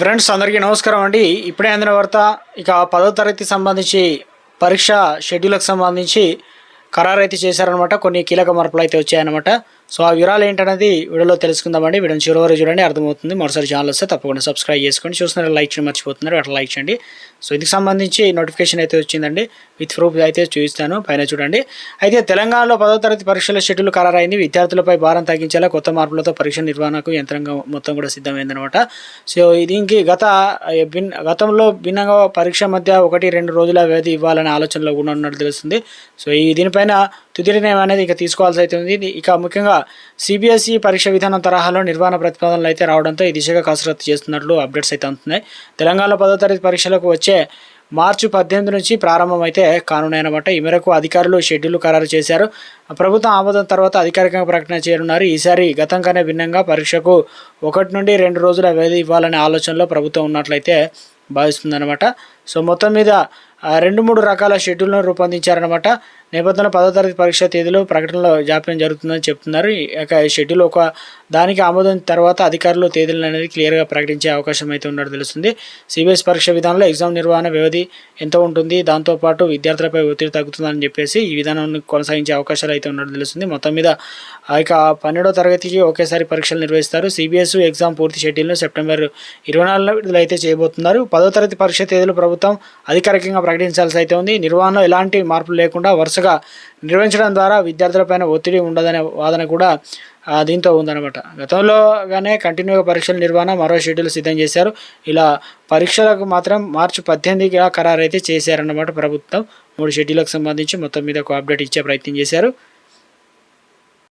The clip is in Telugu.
ఫ్రెండ్స్ అందరికీ నమస్కారం అండి. ఇప్పుడే అందిన వార్త ఇక పదో తరగతి సంబంధించి పరీక్ష షెడ్యూల్కి సంబంధించి ఖరారు అయితే చేశారనమాట కొన్ని కీలక మార్పులు అయితే వచ్చాయన్నమాట. సో ఆ వివరాలు ఏంటనేది వీడియోలో తెలుసుకుందామండి. వీడియో చివరి వరకు చూడండి అర్థమవుతుంది. మరోసారి ఛానల్ వస్తే తప్పకుండా సబ్స్క్రైబ్ చేసుకోండి. చూస్తున్నారు లైక్ చేయడం మర్చిపోతున్నారు అట్లా లైక్ చేయండి. సో ఇది సంబంధించి నోటిఫికేషన్ అయితే వచ్చిందండి. విత్ ప్రూఫ్ అయితే చూపిస్తాను పైన చూడండి. అయితే తెలంగాణలో పదో తరగతి పరీక్షల షెడ్యూల్ ఖరారైంది. విద్యార్థులపై భారం తగ్గించేలా కొత్త మార్పులతో పరీక్ష నిర్వహణకు యంత్రాంగం మొత్తం కూడా సిద్ధమైందనమాట సో దీనికి గత భిన్న గతంలో భిన్నంగా పరీక్ష మధ్య ఒకటి రెండు రోజుల వ్యవధి ఇవ్వాలనే ఆలోచనలో కూడా ఉన్నట్టు తెలుస్తుంది. సో ఈ దీనిపైన తుది నిర్ణయం అనేది ఇక తీసుకోవాల్సి అయితే ఉంది. ఇక ముఖ్యంగా సిబిఎస్ఈ పరీక్ష విధానం తరహాలో నిర్వహణ ప్రతిపాదనలు అయితే రావడంతో ఈ దిశగా కసరత్తు చేస్తున్నట్లు అప్డేట్స్ అయితే అందుతున్నాయి తెలంగాణలో పదో తరగతి పరీక్షలకు వచ్చే మార్చి పద్దెనిమిది నుంచి ప్రారంభమైతే కానున్నాయన్నమాట. ఈ మేరకు అధికారులు షెడ్యూల్ ఖరారు చేశారు. ప్రభుత్వం ఆమోదం తర్వాత అధికారికంగా ప్రకటన చేయనున్నారు. ఈసారి గతంగానే భిన్నంగా పరీక్షకు ఒకటి నుండి రెండు రోజుల వ్యవధి ఇవ్వాలనే ఆలోచనలో ప్రభుత్వం ఉన్నట్లయితే భావిస్తుందన్నమాట. సో మొత్తం మీద రెండు మూడు రకాల షెడ్యూల్ను రూపొందించారనమాట నేపథ్యంలో పదో తరగతి పరీక్ష తేదీలో ప్రకటనలో జాప్యం జరుగుతుందని చెప్తున్నారు. ఇక షెడ్యూల్ ఒక దానికి ఆమోదం తర్వాత అధికారులు తేదీలను అనేది క్లియర్గా ప్రకటించే అవకాశం అయితే ఉన్నట్టు తెలుస్తుంది. సిబిఎస్ పరీక్ష విధానంలో ఎగ్జామ్ నిర్వహణ వ్యవధి ఎంత ఉంటుంది? దాంతోపాటు విద్యార్థులపై ఒత్తిడి తగ్గుతుందని చెప్పేసి ఈ విధానాన్ని కొనసాగించే అవకాశాలు అయితే ఉన్నట్టు తెలుస్తుంది. మొత్తం మీద ఆ ఇక పన్నెండో తరగతికి ఒకేసారి పరీక్షలు నిర్వహిస్తారు. సిబిఎస్ ఎగ్జామ్ పూర్తి షెడ్యూల్ను సెప్టెంబర్ ఇరవై నాలుగులో విడుదల అయితే చేయబోతున్నారు. పదో తరగతి పరీక్ష తేదీలు ప్రభుత్వం అధికారికంగా ప్రకటించాల్సి అయితే ఉంది. నిర్వహణలో ఎలాంటి మార్పులు లేకుండా వరుసగా నిర్వహించడం ద్వారా విద్యార్థులపైన ఒత్తిడి ఉండదనే వాదన కూడా దీంతో ఉందన్నమాట. గతంలోగానే కంటిన్యూగా పరీక్షల నిర్వహణ మరో షెడ్యూల్ సిద్ధం చేశారు. ఇలా పరీక్షలకు మాత్రం మార్చి పద్దెనిమిదిగా ఖరారు అయితే చేశారన్నమాట ప్రభుత్వం. మూడు షెడ్యూల్కి సంబంధించి మొత్తం మీద ఒక అప్డేట్ ఇచ్చే ప్రయత్నం చేశారు.